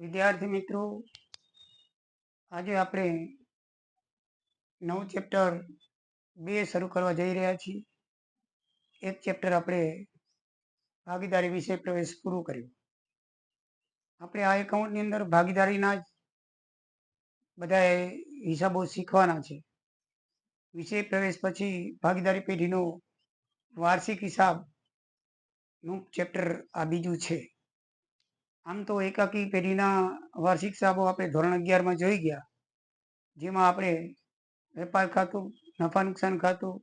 વિદ્યાર્થી મિત્રો, આજે આપણે નવું ચેપ્ટર બે શરૂ કરવા જઈ રહ્યા છીએ. એક ચેપ્ટર આપણે ભાગીદારી વિશે પ્રવેશ પૂરો કર્યો. આપણે આ એકાઉન્ટની અંદર ભાગીદારીના જ બધા હિસાબો શીખવાના છે. વિષય પ્રવેશ પછી ભાગીદારી પેઢીનો વાર્ષિક હિસાબનું ચેપ્ટર આ બીજું છે. આમ તો એકાકી પેઢીના વાર્ષિક સાબો આપણે ધોરણ અગિયારમાં જોઈ ગયા. જેમાં આપણે વેપાર ખાતું, નફા નુકસાન ખાતું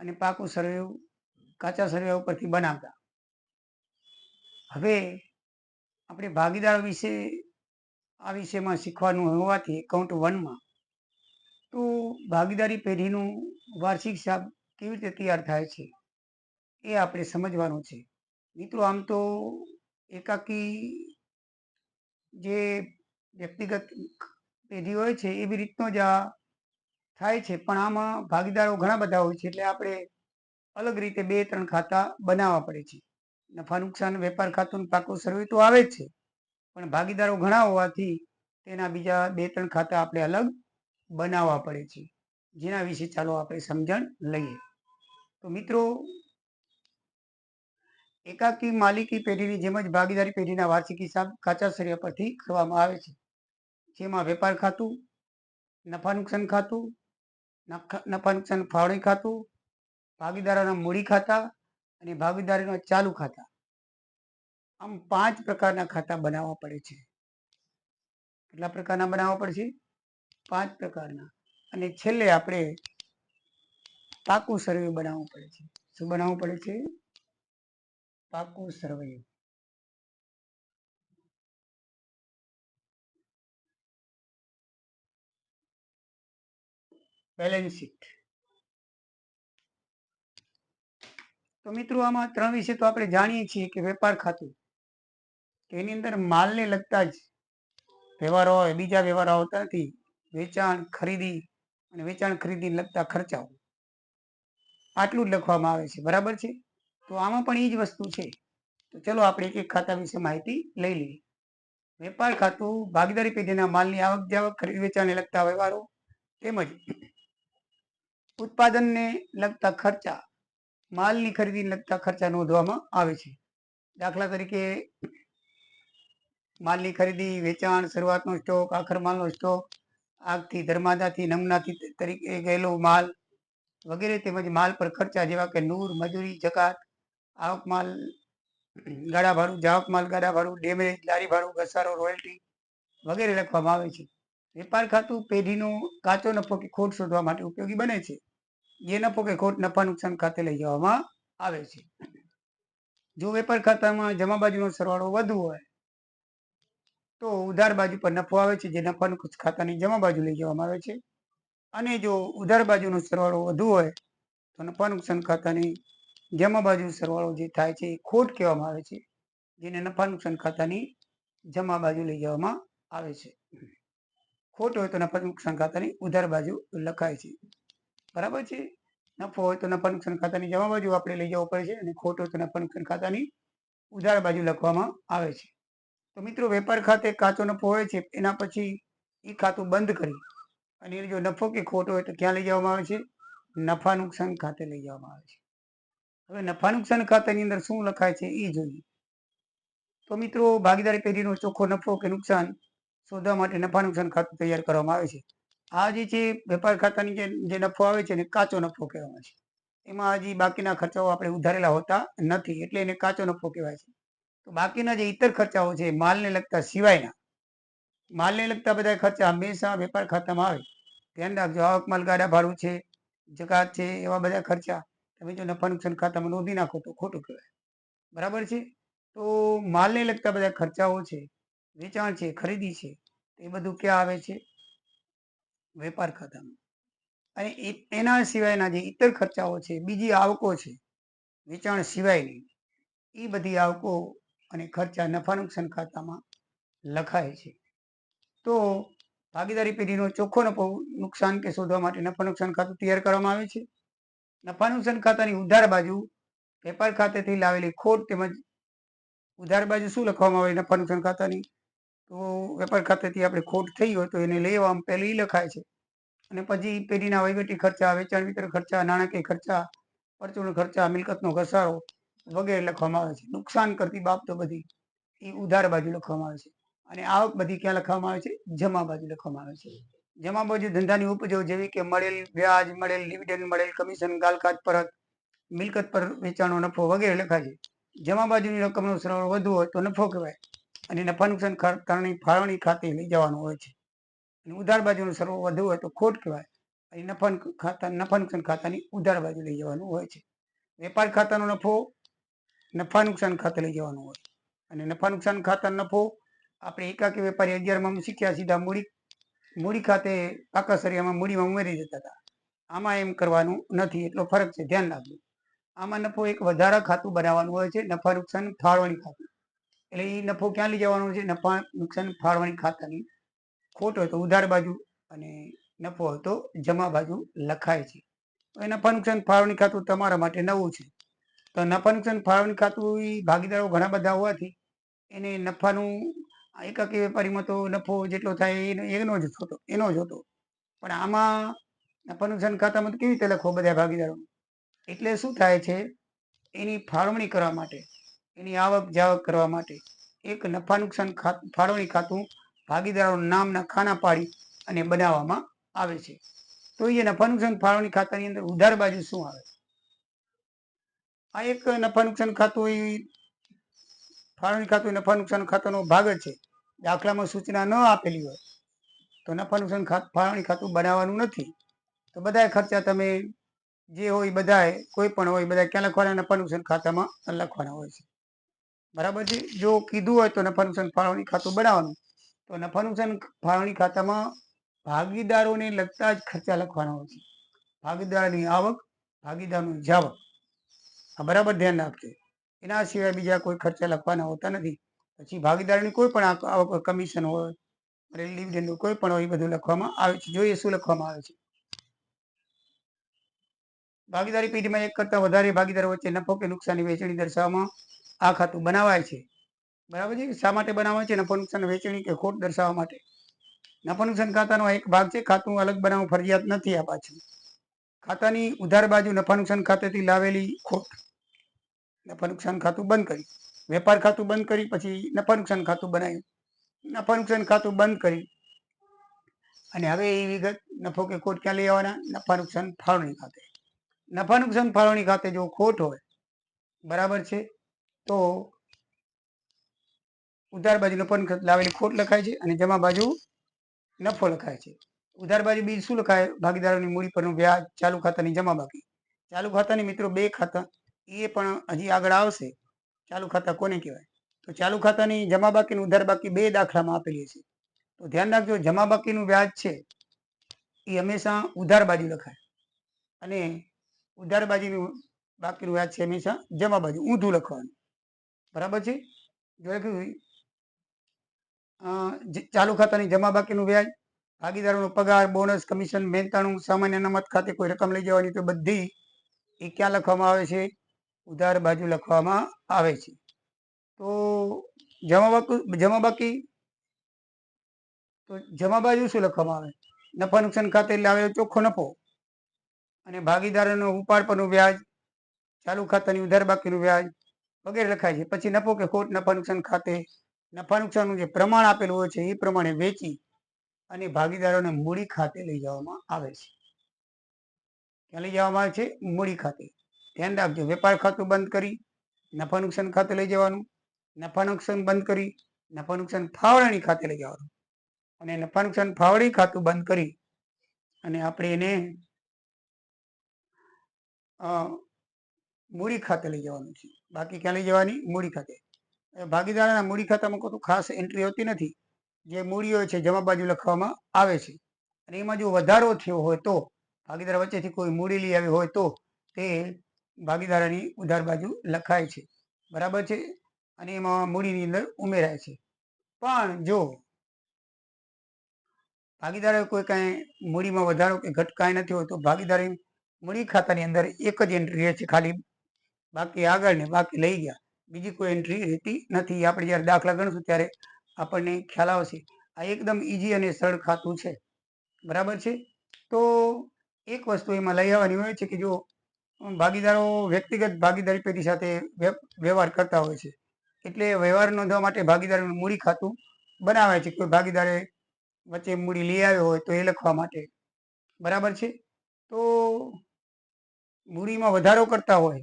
અને પાકું સર્વે, કાચા સર્વે ઉપરથી બનાવતા. હવે આપણે ભાગીદાર વિશે, આ વિષયમાં શીખવાનું હોવાથી એકાઉન્ટ વનમાં તો ભાગીદારી પેઢીનું વાર્ષિક હિસાબ કેવી રીતે તૈયાર થાય છે એ આપણે સમજવાનું છે. મિત્રો, આમ તો એકાકી જે વ્યક્તિગત પેઢી હોય છે, એવી રીતનો જ આ થાય છે. પણ આમાં ભાગીદારો ઘણા બધા હોય છે, એટલે આપણે અલગ રીતે બે ત્રણ ખાતા બનાવવા પડે છે. નફા નુકસાન, વેપાર ખાતું પાકો સર્વે તો આવે જ છે. પણ ભાગીદારો ઘણા હોવાથી તેના બીજા બે ત્રણ ખાતા આપણે અલગ બનાવવા પડે છે. જેના વિશે ચાલો આપણે સમજણ લઈએ. તો મિત્રો એકાકી માલિકી પેઢીની જેમ જ ભાગીદારી પેઢીના વાર્ષિક હિસાબ કાચા સરિયા પરથી કરવામાં આવે છે. જેમાં વેપાર ખાતું, નફા નુકસાન ખાતું નફા નુકસાન ફાળવણી ખાતું, ભાગીદારોના મૂડી ખાતા અને ભાગીદારીના ચાલુ ખાતા. આમ પાંચ પ્રકારના ખાતા બનાવવા પડે છે. કેટલા પ્રકારના બનાવવા પડશે? પાંચ પ્રકારના. અને છેલ્લે આપણે પાકું સર્વે બનાવવું પડે છે. શું બનાવવું પડે છે? પાકું સરવૈયું બેલેન્સ શીટ તો મિત્રો, આમાં ત્રણ વિશે તો આપણે જાણીએ છીએ કે વેપાર ખાતું. એની અંદર માલને લગતા જ વ્યવહારો હોય, બીજા વ્યવહારો આવતા નથી. વેચાણ, ખરીદી અને વેચાણ ખરીદીને લગતા ખર્ચાઓ. આટલું જ લખવામાં આવે છે. બરાબર છે? તો આમાં પણ એ જ વસ્તુ છે. તો ચલો આપણે એક એક ખાતા વિશે માહિતી લઈ લઈએ. વેપાર ખાતું, ભાગીદારી પેઢીના માલની આવક જાવક ખરીદ વેચાણને લગતા વ્યવહારો તેમજ ઉત્પાદનને લગતા ખર્ચા, માલની ખરીદીને લગતા ખર્ચા નોંધવામાં આવે છે. દાખલા તરીકે માલની ખરીદી, વેચાણ, શરૂઆતનો સ્ટોક, આખર માલનો સ્ટોક, આગથી ધર્માદાથી, નમૂનાથી તરીકે ગયેલો માલ વગેરે તેમજ માલ પર ખર્ચા જેવા કે નૂર, મજૂરી, જકાત આવક માલ ગાડા ભાડું જાવક માલ ગાડા ભાડું ડેમેજ લારી ભાડું ઘસારો, રોયલ્ટી વગેરે લખવામાં આવે છે. વેપાર ખાતું પેઢીનો કાચો નફો કે ખોટ શોધવા માટે ઉપયોગી બને છે. જે નફો કે ખોટ નફા નુકસાન ખાતે લઈ જવામાં આવે છે. જો વેપાર ખાતામાં જમા બાજુનો સરવાળો વધુ હોય, તો ઉધાર બાજુ પર નફો આવે છે, જે નફાનું ખાતાની જમા બાજુ લઈ જવામાં આવે છે. અને જો ઉધાર બાજુનો સરવાળો વધુ હોય, તો નફા નુકસાન ખાતાની જમા બાજુ સરવાળો જે થાય છે એ ખોટ કહેવામાં આવે છે, જેને નફા નુકસાન ખાતાની જમા બાજુ લઈ જવામાં આવે છે. ખોટ હોય તો નફા નુકસાન ખાતાની ઉધાર બાજુ લખાય છે. બરાબર છે? નફો હોય તો નફા નુકસાન ખાતાની જમા બાજુ આપણે લઈ જવું પડે છે અને ખોટ હોય તો નફા નુકસાન ખાતાની ઉધાર બાજુ લખવામાં આવે છે. તો મિત્રો, વેપાર ખાતે કાચો નફો હોય છે, એના પછી એ ખાતું બંધ કરી અને જો નફો કે ખોટ હોય તો ક્યાં લઈ જવામાં આવે છે? નફા નુકસાન ખાતે લઈ જવામાં આવે છે. હવે નફા નુકસાન ખાતાની અંદર શું લખાય છે એ જોઈએ. તો મિત્રો, ભાગીદારી પેઢીનો ચોખ્ખો નફો કે નુકસાન શોધવા માટે નફા નુકસાન ખાતું તૈયાર કરવામાં આવે છે. આ જે છે, વેપાર ખાતાની જે નફો આવે છે એને કાચો નફો કહેવામાં છે. એમાં હજી બાકીના ખર્ચાઓ આપણે ઉધારેલા હોતા નથી, એટલે એને કાચો નફો કહેવાય છે. તો બાકીના જે ઇતર ખર્ચાઓ છે, માલને લગતા સિવાયના, માલને લગતા બધા ખર્ચા હંમેશા વેપાર ખાતામાં આવે. ધ્યાન રાખજો, આવક માલ ગાડા ભાડું છે, જકાત છે, એવા બધા ખર્ચા તમે જો નફા નુકસાન ખાતામાં નોંધી નાખો તો ખોટું કહેવાય. બરાબર છે? તો માલને લગતા બધા ખર્ચાઓ છે, વેચાણ છે, ખરીદી છે એ બધું ક્યાં આવે છે? વેપાર ખાતામાં. અને એના સિવાયના જે ઇતર ખર્ચાઓ છે, બીજી આવકો છે, વેચાણ સિવાયની, એ બધી આવકો અને ખર્ચા નફા નુકસાન ખાતામાં લખાય છે. તો ભાગીદારી પેઢીનો ચોખ્ખો નફો નુકસાન કે શોધવા માટે નફા નુકસાન ખાતું તૈયાર કરવામાં આવે છે? નફા નુકસાન ખાતાની ઉધાર બાજુ વેપાર ખાતેથી લાવેલી ખોટ તેમજ ઉધાર બાજુ શું લખવામાં આવે નફા નુકસાન ખાતાની? તો વેપાર ખાતેથી આપણે ખોટ થઈ હોય તો એને લેવા પહેલી લખાય છે. અને પછી પેઢીના વહીવટી ખર્ચા, વેચાણ વિતરણ ખર્ચા, નાણાકીય ખર્ચા, પરચુરણ ખર્ચા, મિલકતનો ઘસારો વગેરે લખવામાં આવે છે. નુકસાન કરતી બાબતો બધી એ ઉધાર બાજુ લખવામાં આવે છે. અને આવક બધી ક્યાં લખવામાં આવે છે? જમા બાજુ લખવામાં આવે છે. જમા બાજુ ધંધાની ઉપજો જેવી કે મળેલ વ્યાજ, મળેલ ડિવિડન્ડ મળેલ કમિશન ગાલકાત પરત મિલકત પર વેચાણનો નફો વગેરે લખાય છે. જમા બાજુની રકમનો સરવાળો વધુ હોય તો નફો કહેવાય અને નફા નુકસાન ખાતાની ફાળવણી ખાતે લઈ જવાનું હોય છે. અને ઉધાર બાજુનો સરવાળો વધુ હોય તો ખોટ કહેવાય. અને નફા ખાતા, નફા નુકસાન ખાતાની ઉધાર બાજુ લઈ જવાનું હોય છે. વેપાર ખાતાનો નફો નફા નુકસાન ખાતે લઈ જવાનું હોય. અને નફા નુકસાન ખાતા નફો આપણે એકાકી વેપારી અગિયારમાં શીખ્યા, સીધા મૂડી મૂડી ખાતે પાકા સરિયામાં મૂડીમાં ઉમેરી દેતા હતા. આમાં એમ કરવાનું નથી, એટલો ફરક છે, ધ્યાન રાખજો. આમાં નફો એક વધારા ખાતું બનાવવાનું હોય છે, નફા, નુકસાન, ફાળવણી ખાતું. એટલે એ નફો ક્યાં લઈ જવાનો છે? નફા, નુકસાન, ફાળવણી ખાતાની. ખોટ હોય તો ઉધાર બાજુ અને નફો હોય તો જમા બાજુ લખાય છે. નફા, નુકસાન, ફાળવણી ખાતું તમારા માટે નવું છે. તો નફા, નુકસાન, ફાળવણી ખાતું એ ભાગીદારો ઘણા બધા હોવાથી એને નફાનું એકાકી વેપારીમાં તો નફો જેટલો થાય એનો એનો જ થતો, એનો જ હતો. પણ આમાં નફા નુકસાન ખાતામાં કેવી રીતે લખો બધા ભાગીદારો? એટલે શું થાય છે? એની ફાળવણી કરવા માટે, એની આવક જાવક કરવા માટે એક નફા નુકસાન ફાળવણી ખાતું ભાગીદારોના નામના ખાના પાડી અને બનાવવામાં આવે છે. તો એ નફા નુકસાન ફાળવણી ખાતાની અંદર ઉધાર બાજુ શું આવે? આ એક નફા નુકસાન ખાતું એ ફાળવણી ખાતું નફા નુકસાન ખાતાનો ભાગ જ છે. દાખલામાં સૂચના ન આપેલી હોય તો નફા નુકસાન ફાળવણી ખાતું બનાવવાનું નથી. તો બધાય ખર્ચા તમે જે હોય બધાય, કોઈ પણ હોય બધા ક્યાં લખવાના નફા નુકસાન ખાતામાં લખવાના હોય છે. બરાબર છે? જો કીધું હોય તો નફા નુકસાન ફાળવણી ખાતું બનાવવાનું. તો નફા નુકસાન ફાળવણી ખાતામાં ભાગીદારોને લગતા જ ખર્ચા લખવાના હોય છે. ભાગીદારની આવક, ભાગીદારનું જાવક. આ બરાબર ધ્યાન રાખજો. એના સિવાય બીજા કોઈ ખર્ચા લખવાના હોતા નથી. પછી ભાગીદારની કોઈ પણ કમિશન હોય ડિવિડન્ડ કોઈ પણ હોય એ બધું લખવામાં આવે છે. જોઈએ શું લખવામાં આવે છે. ભાગીદારી પેઢીમાં એક કરતા વધારે ભાગીદાર વચ્ચે નફો કે નુકસાનની વેચણી દર્શાવવામાં આ ખાતું બનાવાય છે. બરાબર છે? શા માટે બનાવાય છે? નફો, નુકસાન વેચણી કે ખોટ દર્શાવવા માટે? નફા, નુકસાન ખાતાનો એક ભાગ છે. ખાતું અલગ બનાવવું ફરજિયાત નથી આ પાછું ખાતાની ઉધાર બાજુ નફા, નુકસાન ખાતેથી લાવેલી ખોટ નફા નુકસાન ખાતું બંધ કરી વેપાર ખાતું બંધ કરી, પછી નફા નુકસાન ખાતું બનાવ્યું. નફા નુકસાન ખાતું બંધ કરી. અને હવે એ વિગત નફો કે ખોટ ક્યાં લઈ આવવાના? નફા નુકસાન ફાળવણી ખાતે. નફા નુકસાન ફાળવણી ખાતે જો ખોટ હોય, બરાબર છે, તો ઉધાર બાજુ નફા લાવેલી ખોટ લખાય છે અને જમા બાજુ નફો લખાય છે. ઉધાર બાજુ બીજું શું લખાય? ભાગીદારોની મૂડી પરનું વ્યાજ, ચાલુ ખાતાની જમા બાકી. ચાલુ ખાતાની મિત્રો બે ખાતા એ પણ હજી આગળ આવશે. ચાલુ ખાતા કોને કહેવાય? તો ચાલુ ખાતાની જમા બાકી ઉધાર બાકી બે દાખલામાં આપેલી છે. તો ધ્યાન રાખજો, જમા બાકીનું વ્યાજ છે એ હંમેશા ઉધાર બાજુ લખાય. અને ઉધાર બાજુનું બાકીનું વ્યાજ છે હંમેશા જમા બાજુ, ઊંધું લખવાનું. બરાબર છે? જો લખ્યું ચાલુ ખાતાની જમા બાકીનું વ્યાજ, ભાગીદારોનો પગાર, બોનસ, કમિશન, મહેનતાણું, સામાન્ય અનામત ખાતે કોઈ રકમ લઈ જવાની તો બધી એ ક્યાં લખવામાં આવે છે? ઉધાર બાજુ લખવામાં આવે છે. તો જમા જમા બાકી? તો જમા બાજુ શું લખવામાં આવે? નફા નુકસાન ખાતે એટલે આવે ચોખ્ખો નફો અને ભાગીદારોનો ઉપાડ પરનું વ્યાજ, ચાલુ ખાતાની ઉધાર બાકીનું વ્યાજ વગેરે લખાય છે. પછી નફો કે ખોટ, નફા નુકસાન ખાતે નફા નુકસાનનું જે પ્રમાણ આપેલું હોય છે, એ પ્રમાણે વેચી અને ભાગીદારોને મૂડી ખાતે લઈ જવામાં આવે છે. ક્યાં લઈ જવામાં આવે છે? મૂડી ખાતે. ધ્યાન રાખજો વેપાર ખાતું બંધ કરી, નફા નુકસાન ખાતે લઈ જવાનું, નફા નુકસાન બંધ કરી, નફા નુકસાન ફાવડાની ખાતે લઈ જવાનું. અને નફા નુકસાન ફાવડી ખાતું બંધ કરી અને આપણે એને મૂડી ખાતે લઈ જવાનું છે. બાકી ક્યાં લઈ જવાની? મૂડી ખાતે. ભાગીદારના મૂડી ખાતામાં કોઈ ખાસ એન્ટ્રી હોતી નથી. જે મૂડી હોય છે જમા બાજુ લખવામાં આવે છે. અને એમાં જો વધારો થયો હોય તો, ભાગીદાર વચ્ચેથી કોઈ મૂડી લઈ આવી હોય તો, તે ભાગીદારની ઉધાર બાજુ લખાય છે. બરાબર છે? અને એમાં મૂડીની અંદર ઉમેરાય છે. પણ જો ભાગીદારે કોઈ કાંઈ મૂડીમાં વધારો કે ઘટ કાંઈ નથી હોતો ભાગીદારી મૂડી ખાતાની અંદર એક જ એન્ટ્રી રહે છે ખાલી. બાકી આગળ ને બાકી લઈ ગયા. બીજી કોઈ એન્ટ્રી રહેતી નથી. આપણે જ્યારે દાખલા ગણશું ત્યારે આપણને ખ્યાલ આવશે. આ એકદમ ઇઝી અને સરળ ખાતું છે. બરાબર છે? તો એક વસ્તુ એમાં લઈ આવવાની હોય છે કે જો ભાગીદારો વ્યક્તિગત ભાગીદારી પેઢી સાથે વ્યવહાર કરતા હોય છે. એટલે વ્યવહાર નોંધવા માટે ભાગીદારોનું મૂડી ખાતું બનાવે છે. કોઈ ભાગીદારે વચ્ચે મૂડી લઈ આવ્યો હોય તો એ લખવા માટે. બરાબર છે? તો મૂડીમાં વધારો કરતા હોય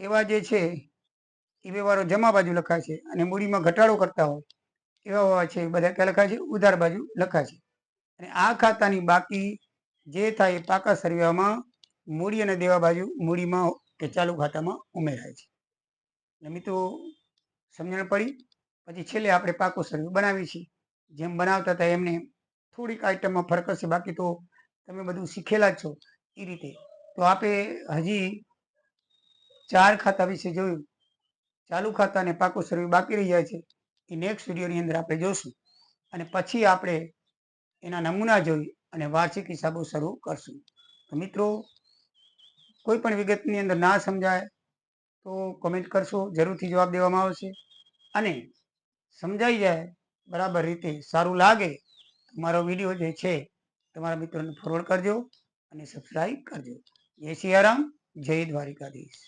એવા જે છે એ વ્યવહારો જમા બાજુ લખાય છે અને મૂડીમાં ઘટાડો કરતા હોય એવા છે બધા ક્યાં લખાય છે? ઉધાર બાજુ લખાય છે. અને આ ખાતાની બાકી જે થાય એ પાકા સરવ્યામાં મૂડી અને દેવા બાજુ મૂડીમાં કે ચાલુ ખાતામાં ઉમેરાય છે. મિત્રો, સમજણ પડી? પછી છેલ્લે આપણે પાકો સર્વે બનાવીએ છીએ. જેમ બનાવતા હતા એમને થોડીક આઈટમમાં ફરક હશે. બાકી તો તમે બધું શીખેલા જ છો એ રીતે. તો આપે હજી ચાર ખાતા વિશે જોયું. ચાલુ ખાતા અને પાકો સર્વે બાકી રહી જાય છે. એ નેક્સ્ટ વિડીયોની અંદર આપણે જોશું. અને પછી આપણે એના નમૂના જોઈ અને વાર્ષિક હિસાબો શરૂ કરશું. તો મિત્રો કોઈ પણ વિગતની અંદર ના સમજાય તો કોમેન્ટ કરશો, જરૂરથી જવાબ દેવામાં આવશે. અને સમજાઈ જાય, બરાબર રીતે સારું લાગે તમારો મારો વીડિયો જે છે, તમારા મિત્રોને ફોરવર્ડ કરજો અને સબસ્ક્રાઈબ કરજો. જય સિયારામ જય દ્વારિકાધીશ.